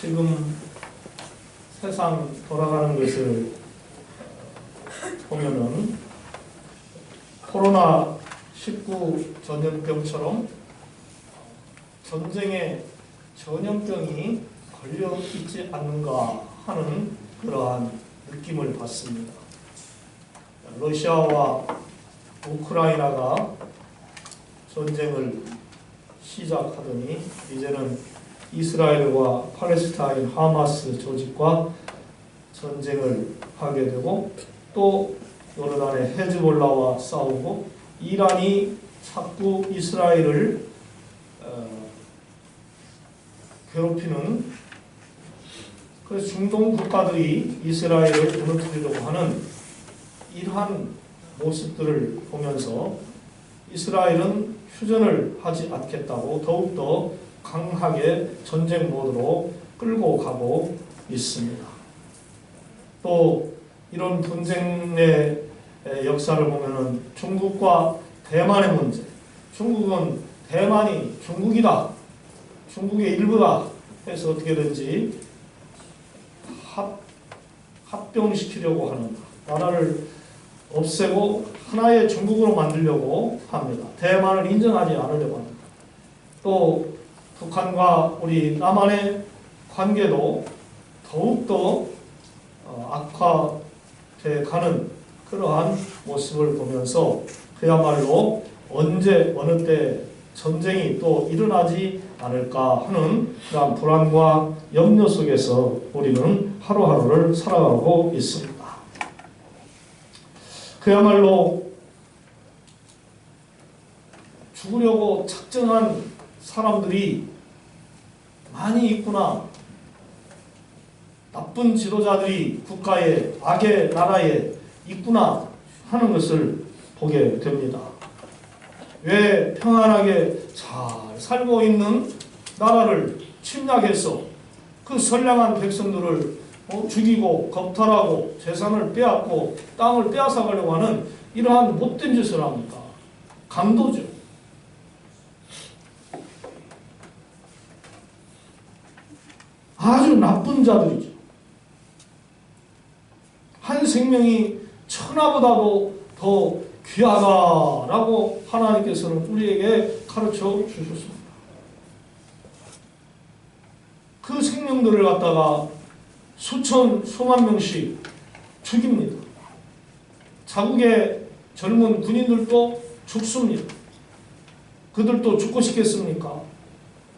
지금 세상 돌아가는 것을 보면은 코로나 19 전염병처럼 전쟁의 전염병이 걸려 있지 않는가 하는 그러한 느낌을 받습니다. 러시아와 우크라이나가 전쟁을 시작하더니 이제는 이스라엘과 팔레스타인 하마스 조직과 전쟁을 하게 되고 또 요르단의 헤즈볼라와 싸우고 이란이 자꾸 이스라엘을 어, 괴롭히는 그래서 중동 국가들이 이스라엘을 무너뜨리려고 하는 이러한 모습들을 보면서 이스라엘은 휴전을 하지 않겠다고 더욱더 강하게 전쟁 모드로 끌고 가고 있습니다. 또 이런 분쟁의 역사를 보면은 중국과 대만의 문제. 중국은 대만이 중국이다. 중국의 일부다. 해서 어떻게든지 합, 합병시키려고 하는 나라를 없애고 하나의 중국으로 만들려고 합니다. 대만을 인정하지 않으려고 합니다. 또 북한과 우리 남한의 관계도 더욱더 어, 악화돼 가는 그러한 모습을 보면서 그야말로 언제 어느 때 전쟁이 또 일어나지 않을까 하는 그런 불안과 염려 속에서 우리는 하루하루를 살아가고 있습니다. 그야말로 죽으려고 작정한 사람들이 많이 있구나. 나쁜 지도자들이 국가에 악의 나라에 있구나 하는 것을 보게 됩니다. 왜 평안하게 잘 살고 있는 나라를 침략해서 그 선량한 백성들을 어, 죽이고 겁탈하고 재산을 빼앗고 땅을 빼앗아 가려고 하는 이러한 못된 짓을 합니까? 강도죠. 아주 나쁜 자들이죠. 한 생명이 천하보다도 더 귀하다라고 하나님께서는 우리에게 가르쳐 주셨습니다. 그 생명들을 갖다가 수천, 수만 명씩 죽입니다. 자국의 젊은 군인들도 죽습니다. 그들도 죽고 싶겠습니까?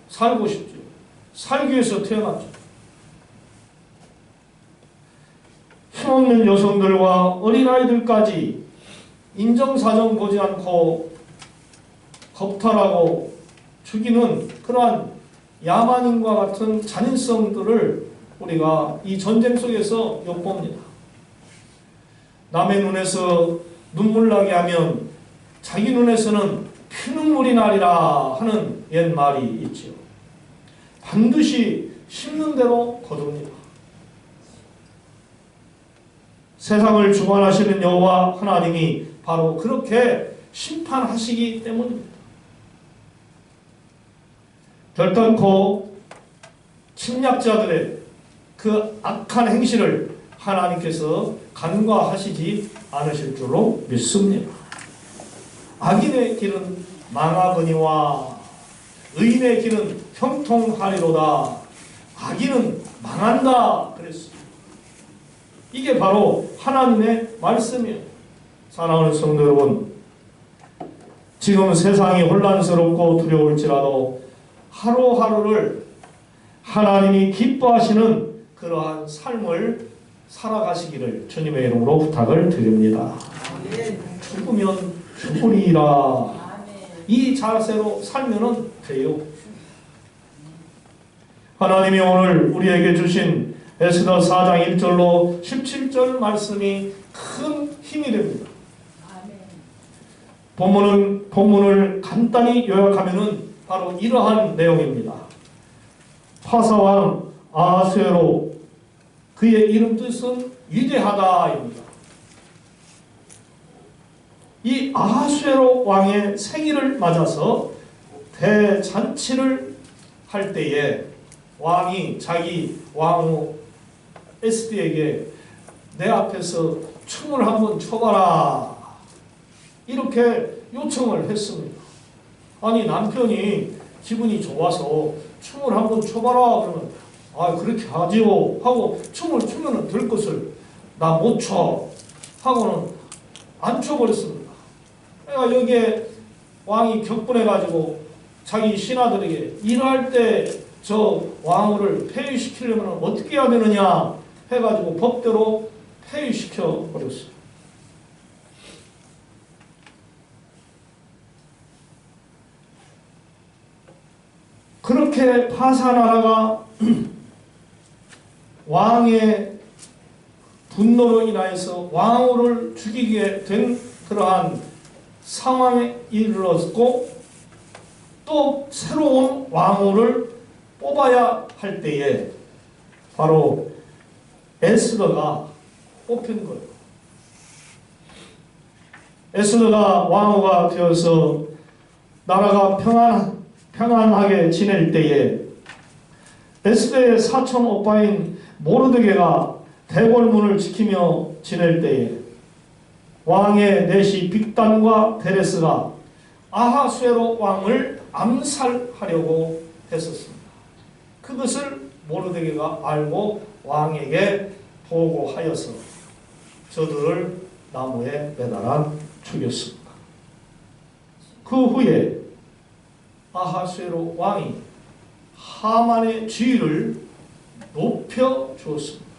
살고 싶죠. 살기 위해서 태어났죠. 힘 없는 여성들과 어린아이들까지 인정사정 보지 않고 겁탈하고 죽이는 그러한 야만인과 같은 잔인성들을 우리가 이 전쟁 속에서 엿봅니다. 남의 눈에서 눈물 나게 하면 자기 눈에서는 피눈물이 나리라 하는 옛말이 있지요. 반드시 심는 대로 거둡니다. 세상을 주관하시는 여호와 하나님이 바로 그렇게 심판하시기 때문입니다. 결단코 침략자들의 그 악한 행실을 하나님께서 간과하시지 않으실 줄로 믿습니다. 악인의 길은 망하거니와 의인의 길은 형통하리로다. 악인은 망한다. 그랬습니다. 이게 바로 하나님의 말씀이에요. 사랑하는 성도 여러분, 지금 세상이 혼란스럽고 두려울지라도 하루하루를 하나님이 기뻐하시는 그러한 삶을 살아가시기를 주님의 이름으로 부탁을 드립니다. 죽으면 죽으리라. 이 자세로 살면은 돼요. 하나님이 오늘 우리에게 주신 에스더 4장 1절로 17절 말씀이 큰 힘이 됩니다. 본문은 본문을 간단히 요약하면은 바로 이러한 내용입니다. 파사왕 아세로 그의 이름 뜻은 위대하다입니다. 이 아수에로 왕의 생일을 맞아서 대잔치를 할 때에 왕이 자기 왕후 에스디에게 내 앞에서 춤을 한번 춰봐라 이렇게 요청을 했습니다. 아니 남편이 기분이 좋아서 춤을 한번 춰봐라 그러면 아 그렇게 하지요 하고 춤을 추면 될 것을 나 못 춰 하고는 안 춰버렸습니다. 그러니까 여기에 왕이 격분해 가지고 자기 신하들에게 일할 때 저 왕후를 폐위시키려면 어떻게 해야 되느냐 해가지고 법대로 폐위시켜 버렸어요. 그렇게 파사나라가 왕의 분노로 인하여서 왕후를 죽이게 된 그러한 상황에 이르렀고 또 새로운 왕후를 뽑아야 할 때에 바로 에스더가 뽑힌 거예요. 에스더가 왕후가 되어서 나라가 평안, 평안하게 지낼 때에 에스더의 사촌 오빠인 모르드게가 대궐문을 지키며 지낼 때에 왕의 내시 빅단과 베레스가 아하수에로 왕을 암살하려고 했었습니다. 그것을 모르드게가 알고 왕에게 보고하여서 저들을 나무에 매달아 죽였습니다. 그 후에 아하수에로 왕이 하만의 지위를 높여 주었습니다.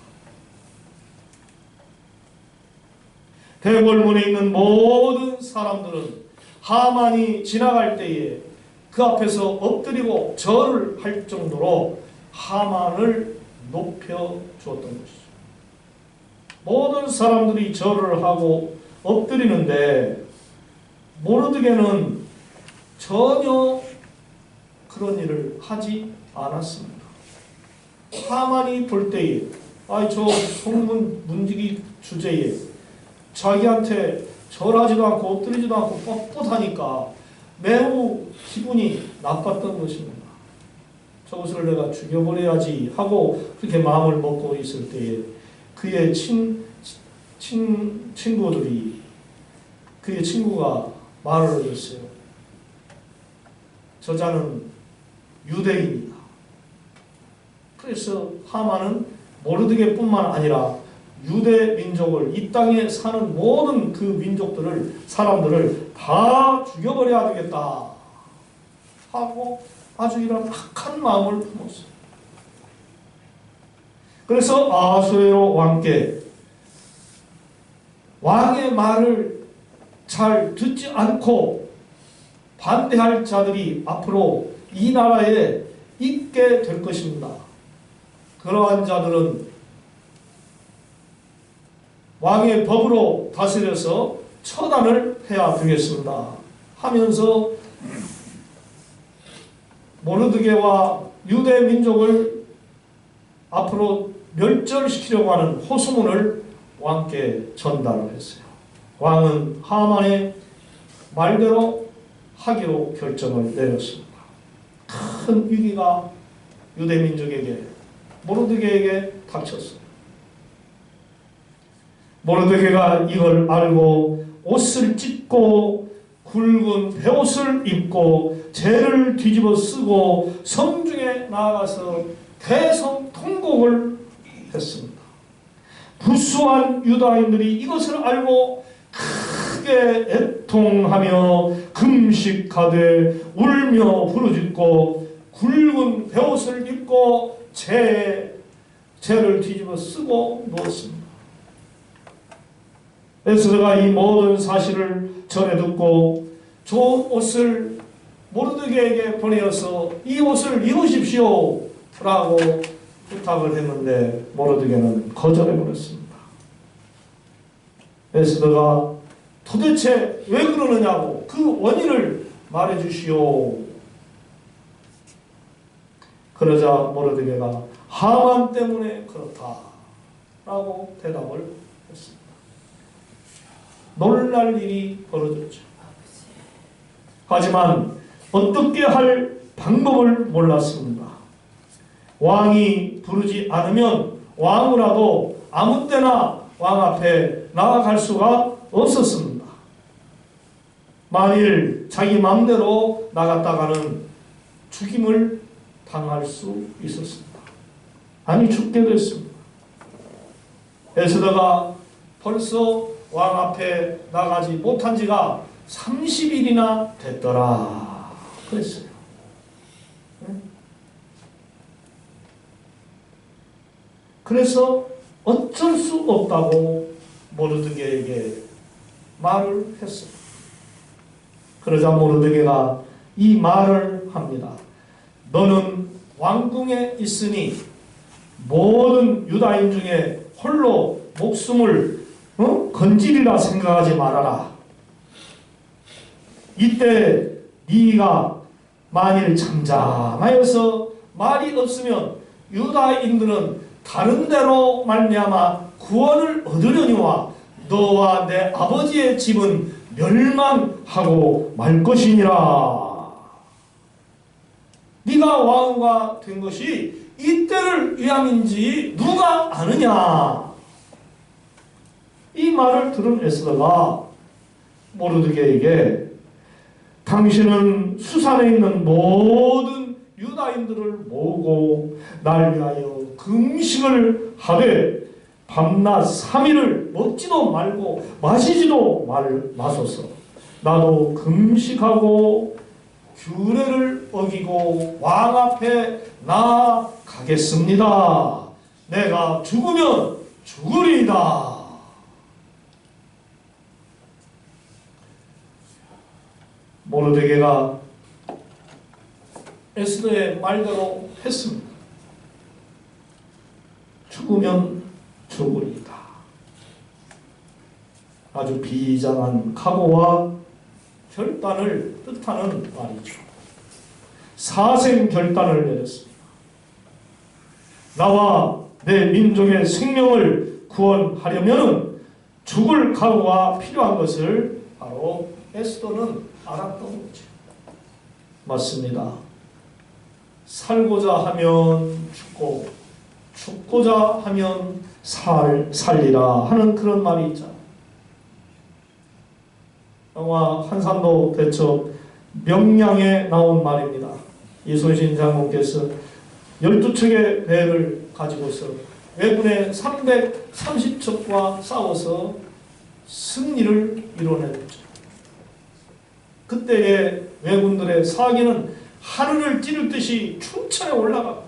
대궐문에 있는 모든 사람들은 하만이 지나갈 때에 그 앞에서 엎드리고 절을 할 정도로 하만을 높여 주었던 것이죠. 모든 사람들이 절을 하고 엎드리는데 모르드게는 전혀 그런 일을 하지 않았습니다. 하만이 볼 때에 아이 저 송문 문지기 주제에 자기한테 절하지도 않고 엎드리지도 않고 뻣뻣하니까 매우 기분이 나빴던 것입니다. 저것을 내가 죽여버려야지 하고 그렇게 마음을 먹고 있을 때에 그의 친, 친, 친구들이 그의 친구가 말을 했어요. 저자는 유대인이다. 그래서 하만은 모르드게뿐만 아니라 유대 민족을 이 땅에 사는 모든 그 민족들을 사람들을 다 죽여버려야 되겠다 하고 아주 이런 악한 마음을 품었어요. 그래서 아하수에로 왕께 왕의 말을 잘 듣지 않고 반대할 자들이 앞으로 이 나라에 있게 될 것입니다. 그러한 자들은 왕의 법으로 다스려서 처단을 해야 되겠습니다. 하면서 모르드게와 유대 민족을 앞으로 멸절시키려고 하는 호소문을 왕께 전달을 했어요. 왕은 하만의 말대로 하기로 결정을 내렸습니다. 큰 위기가 유대 민족에게 모르드게에게 닥쳤어요. 모르드게가 이걸 알고 옷을 찢고 굵은 베옷을 입고 죄를 뒤집어 쓰고 성중에 나아가서 대성 통곡을 했습니다. 부수한 유다인들이 이것을 알고 크게 애통하며 금식하되 울며 부르짖고 굵은 베옷을 입고 죄, 죄를 뒤집어 쓰고 누웠습니다. 에스더가 이 모든 사실을 전해 듣고 좋은 옷을 모르드게에게 보내어서 이 옷을 입으십시오 라고 부탁을 했는데 모르드게는 거절해 버렸습니다. 에스더가 도대체 왜 그러느냐고 그 원인을 말해 주시오. 그러자 모르드게가 하만 때문에 그렇다 라고 대답을 했습니다. 놀랄 일이 벌어졌죠. 하지만 어떻게 할 방법을 몰랐습니다. 왕이 부르지 않으면 왕으라도 아무 때나 왕 앞에 나아갈 수가 없었습니다. 만일 자기 마음대로 나갔다가는 죽임을 당할 수 있었습니다. 아니 죽게 됐습니다. 에스더가 벌써 왕 앞에 나가지 못한 지가 30일이나 됐더라. 그랬어요. 그래서 어쩔 수 없다고 모르드게에게 말을 했어요. 그러자 모르드게가 이 말을 합니다. 너는 왕궁에 있으니 모든 유다인 중에 홀로 목숨을 어? 건질이라 생각하지 말아라. 이때 네가 만일 잠잠하여서 말이 없으면 유다인들은 다른 데로 말미암아 구원을 얻으려니와 너와 내 아버지의 집은 멸망하고 말 것이니라. 네가 왕후가 된 것이 이때를 위함인지 누가 아느냐? 이 말을 들은 에스더가 모르드게에게 당신은 수산에 있는 모든 유다인들을 모으고 날 위하여 금식을 하되 밤낮 3일을 먹지도 말고 마시지도 말 마소서 나도 금식하고 규례를 어기고 왕 앞에 나아가겠습니다. 내가 죽으면 죽으리이다. 모르드게가 에스더의 말대로 했습니다. 죽으면 죽으리이다. 아주 비장한 각오와 결단을 뜻하는 말이죠. 사생 결단을 내렸습니다. 나와 내 민족의 생명을 구원하려면 죽을 각오가 필요한 것을 바로 에스더는 알았던 거죠. 맞습니다. 살고자 하면 죽고 죽고자 하면 살 살리라 하는 그런 말이 있잖아요. 영화 한산도 대첩 명량에 나온 말입니다. 이소신 장군께서 12척의 배를 가지고서 왜군의 330척과 싸워서 승리를 이뤄냈죠. 그때의 왜군들의 사기는 하늘을 찌를 듯이 춘천에 올라가고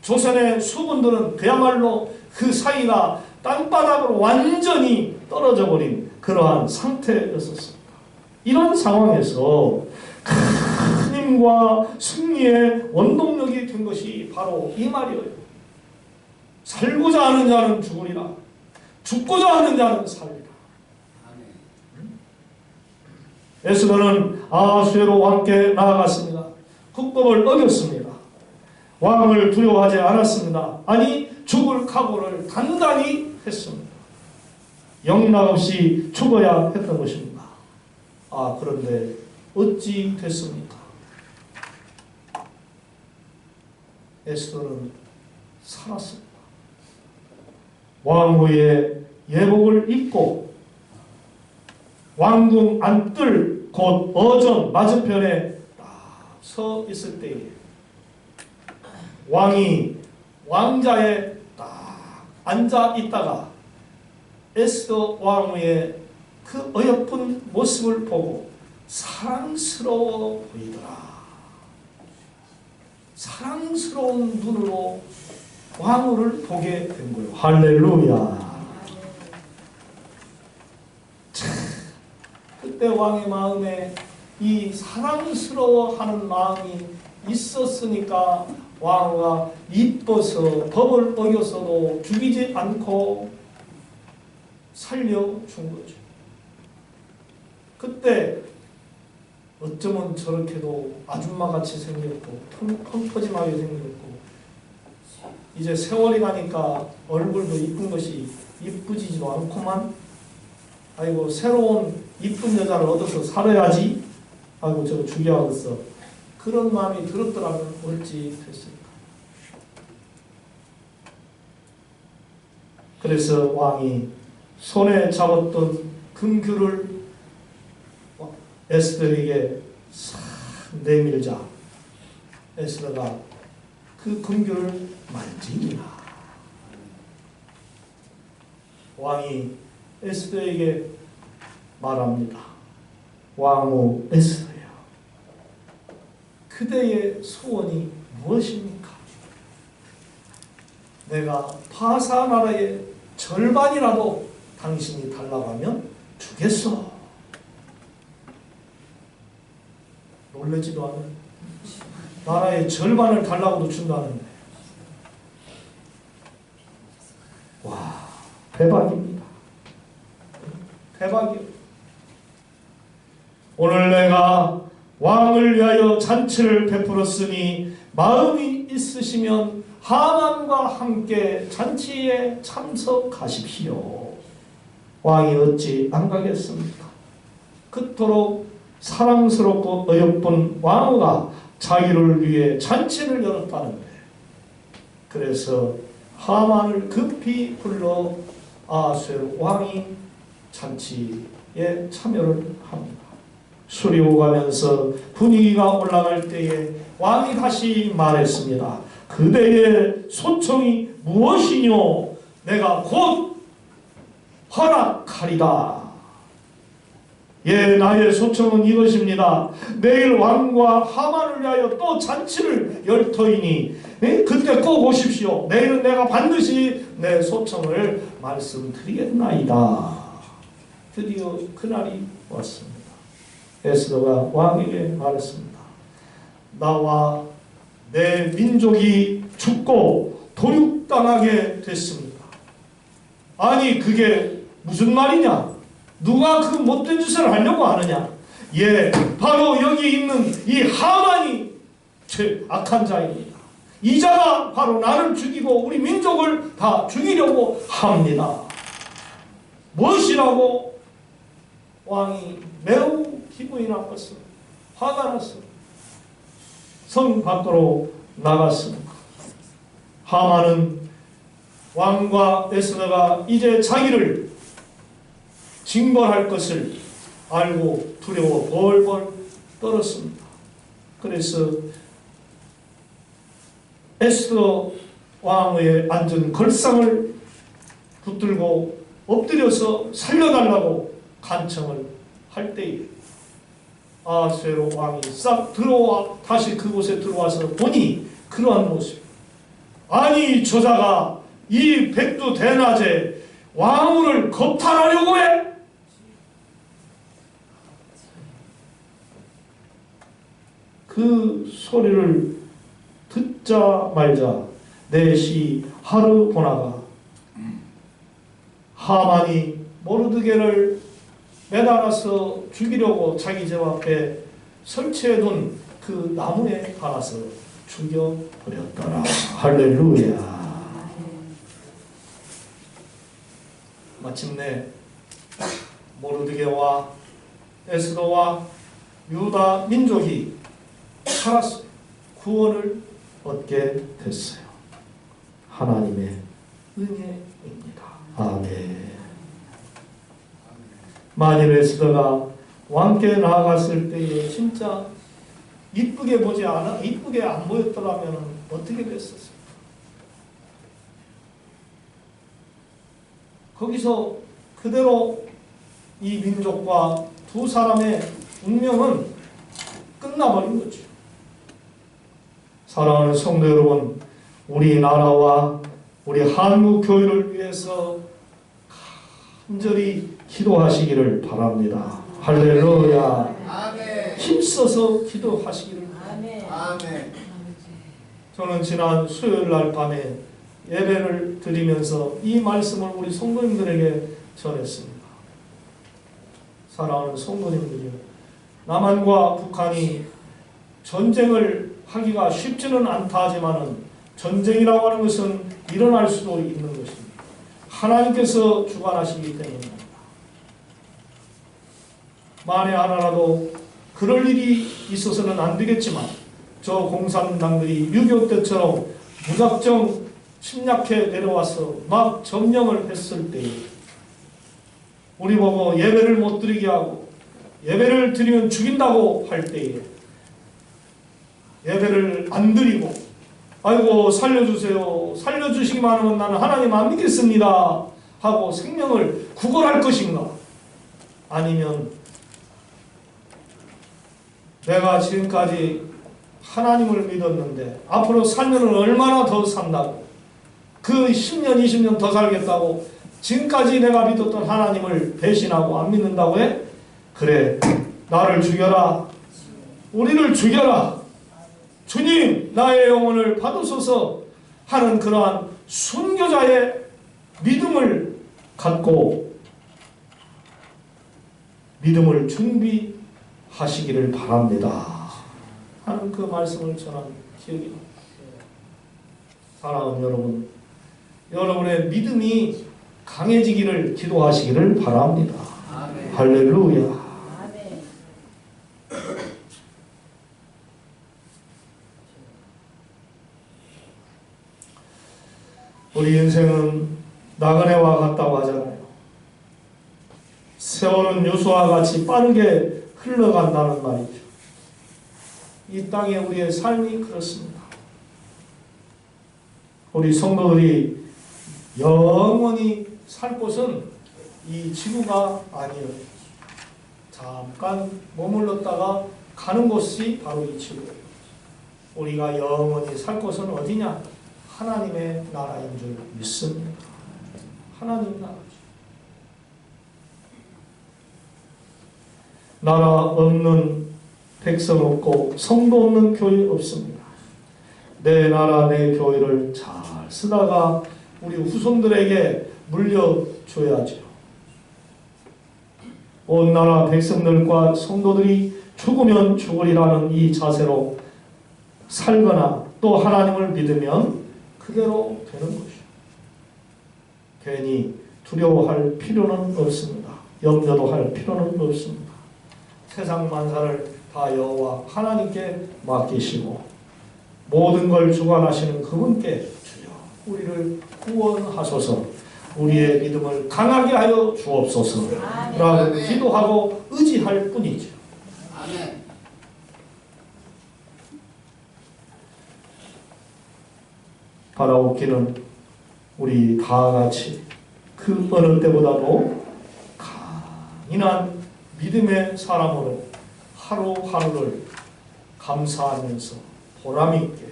조선의 수군들은 그야말로 그 사이가 땅바닥으로 완전히 떨어져 버린 그러한 상태였었습니다. 이런 상황에서 큰 힘과 승리의 원동력이 된 것이 바로 이 말이에요. 살고자 하는 자는 죽으리라. 죽고자 하는 자는 살리라. 에스더는 아수에로 함께 나아갔습니다. 국법을 어겼습니다. 왕을 두려워하지 않았습니다. 아니 죽을 각오를 단단히 했습니다. 영락 없이 죽어야 했던 것입니다. 아 그런데 어찌 됐습니까? 에스더는 살았습니다. 왕후의 예복을 입고 왕궁 안뜰 곧 어전 맞은편에 딱 서 있을 때에 왕이 왕자에 딱 앉아 있다가 에스더 왕후의 그 어여쁜 모습을 보고 사랑스러워 보이더라. 사랑스러운 눈으로 왕후를 보게 된 거예요. 할렐루야. 참, 그때 왕의 마음에 이 사랑스러워하는 마음이 있었으니까 왕후가 이뻐서 법을 어겨서도 죽이지 않고 살려준 거죠. 그때 어쩌면 저렇게도 아줌마같이 생겼고 펑퍼짐하게 생겼고 이제 세월이 가니까 얼굴도 이쁜 것이 이쁘지도 않고만 아이고 새로운 이쁜 여자를 얻어서 살아야지 하고 저 죽여왔어. 그런 마음이 들었더라면 옳지 됐을까. 그래서 왕이 손에 잡았던 금규를 에스더에게 싹 내밀자 에스더가 그 금규를 만지니라 왕이 에스더에게 말합니다. 왕후 에스더야 그대의 소원이 무엇입니까? 내가 파사 나라의 절반이라도 당신이 달라고 하면 주겠어. 놀라지도 않아요. 나라의 절반을 달라고도 준다는데. 와, 대박입니다. 대박이요. 오늘 내가 왕을 위하여 잔치를 베풀었으니 마음이 있으시면 하만과 함께 잔치에 참석하십시오. 왕이 어찌 안 가겠습니까? 그토록 사랑스럽고 어여쁜 왕후가 자기를 위해 잔치를 열었다는데 그래서 하만을 급히 불러 아수엘 왕이 잔치에 참여를 합니다. 술이 오가면서 분위기가 올라갈 때에 왕이 다시 말했습니다. 그대의 소청이 무엇이뇨? 내가 곧 허락하리다. 예, 나의 소청은 이것입니다. 내일 왕과 하만을 위하여 또 잔치를 열 터이니 예? 그때 꼭 오십시오. 내일은 내가 반드시 내 소청을 말씀드리겠나이다. 드디어 그날이 왔습니다. 에스더가 왕에게 말했습니다. 나와 내 민족이 죽고 도륙당하게 됐습니다. 아니 그게 무슨 말이냐? 누가 그 못된 짓을 하려고 하느냐? 예, 바로 여기 있는 이 하만이 죄 악한 자입니다. 이 자가 바로 나를 죽이고 우리 민족을 다 죽이려고 합니다. 무엇이라고 왕이 매우 기분이 나빴어. 화가 났어. 성 밖으로 나갔습니다. 하만은 왕과 에스더가 이제 자기를 징벌할 것을 알고 두려워 벌벌 떨었습니다. 그래서 에스더 왕의 앉은 걸상을 붙들고 엎드려서 살려달라고 간청을 할 때에 아수에로 왕이 싹 들어와 다시 그곳에 들어와서 보니 그러한 모습. 아니 저자가 이 백두 대낮에 왕후를 겁탈하려고 해? 그 소리를 듣자 말자 넷이 하루 보나가 하만이 모르드게를 매달아서 죽이려고 자기 집 앞에 설치해둔 그 나무에 달아서 죽여버렸더라. 할렐루야. 마침내 모르드게와 에스더와 유다 민족이 살았어요. 구원을 얻게 됐어요. 하나님의 은혜입니다. 아멘. 만일 에스더가 왕께 나아갔을 때에 진짜 이쁘게 보지 않아 이쁘게 안 보였더라면 어떻게 됐었을까? 거기서 그대로 이 민족과 두 사람의 운명은 끝나버린 거죠. 사랑하는 성도 여러분, 우리나라와 우리 한국 교회를 위해서 간절히 기도하시기를 바랍니다. 할렐루야. 아멘. 힘써서 기도하시기를. 아멘. 저는 지난 수요일 날 밤에 예배를 드리면서 이 말씀을 우리 성도님들에게 전했습니다. 사랑하는 성도님들이요. 남한과 북한이 전쟁을 하기가 쉽지는 않다 하지만은 전쟁이라고 하는 것은 일어날 수도 있는 것입니다. 하나님께서 주관하시기 때문입니다. 만에 하나라도 그럴 일이 있어서는 안 되겠지만 저 공산당들이 6.25 때처럼 무작정 침략해 내려와서 막 점령을 했을 때에 우리 보고 예배를 못 드리게 하고 예배를 드리면 죽인다고 할 때에 예배를 안 드리고 아이고 살려주세요 살려주시기만 하면 나는 하나님 안 믿겠습니다 하고 생명을 구걸할 것인가? 아니면 내가 지금까지 하나님을 믿었는데 앞으로 살면 얼마나 더 산다고? 그 10년 20년 더 살겠다고 지금까지 내가 믿었던 하나님을 배신하고 안 믿는다고 해? 그래 나를 죽여라. 우리를 죽여라. 주님 나의 영혼을 받으소서. 하는 그러한 순교자의 믿음을 갖고 믿음을 준비 하시기를 바랍니다 하는 그 말씀을 전한 기억이 납니다. 사랑하는 여러분 여러분의 믿음이 강해지기를 기도하시기를 바랍니다 아멘. 할렐루야 아멘. 우리 인생은 나그네와 같다고 하잖아요. 세월은 요수와 같이 빠르게 흘러간다는 말이죠. 이 땅에 우리의 삶이 그렇습니다. 우리 성도들이 영원히 살 곳은 이 지구가 아니에요. 잠깐 머물렀다가 가는 곳이 바로 이 지구예요. 우리가 영원히 살 곳은 어디냐? 하나님의 나라인 줄 믿습니다. 하나님 나라 나라 없는 백성 없고 성도 없는 교회 없습니다. 내 나라 내 교회를 잘 쓰다가 우리 후손들에게 물려줘야죠. 온 나라 백성들과 성도들이 죽으면 죽으리라는 이 자세로 살거나 또 하나님을 믿으면 그대로 되는 것이죠. 괜히 두려워할 필요는 없습니다. 염려도 할 필요는 없습니다. 세상 만사를 다 여호와 하나님께 맡기시고 모든 걸 주관하시는 그분께 주여 우리를 구원하소서 우리의 믿음을 강하게 하여 주옵소서 라고 아멘. 기도하고 의지할 뿐이죠. 아멘. 바라옵기는 우리 다 같이 그 어느 때보다도 강인한 믿음의 사람으로 하루하루를 감사하면서 보람 있게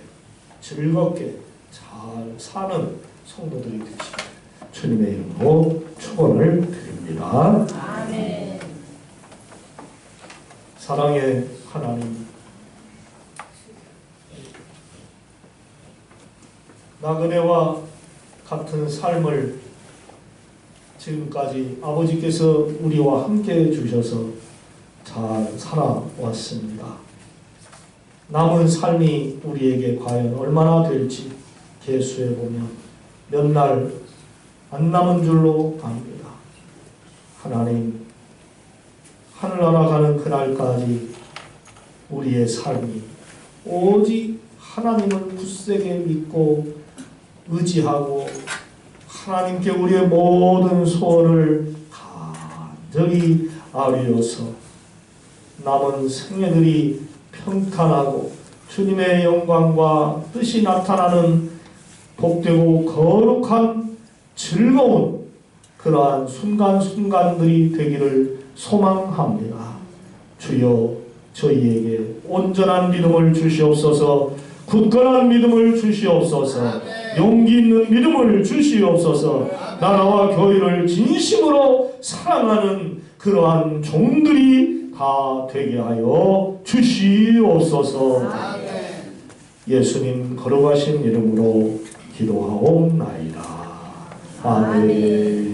즐겁게 잘 사는 성도들이 되시길 주님의 이름으로 축원을 드립니다. 아멘. 사랑의 하나님 나그네와 같은 삶을 지금까지 아버지께서 우리와 함께 주셔서 잘 살아왔습니다. 남은 삶이 우리에게 과연 얼마나 될지 계수해 보면 몇 날 안 남은 줄로 압니다. 하나님 하늘나라 가는 그날까지 우리의 삶이 오직 하나님을 굳세게 믿고 의지하고 하나님께 우리의 모든 소원을 간절히 아뢰어서 남은 생애들이 평탄하고 주님의 영광과 뜻이 나타나는 복되고 거룩한 즐거운 그러한 순간순간들이 되기를 소망합니다. 주여 저희에게 온전한 믿음을 주시옵소서 굳건한 믿음을 주시옵소서 용기 있는 믿음을 주시옵소서 나라와 교회를 진심으로 사랑하는 그러한 종들이 다 되게 하여 주시옵소서. 예수님 거룩하신 이름으로 기도하옵나이다. 아멘.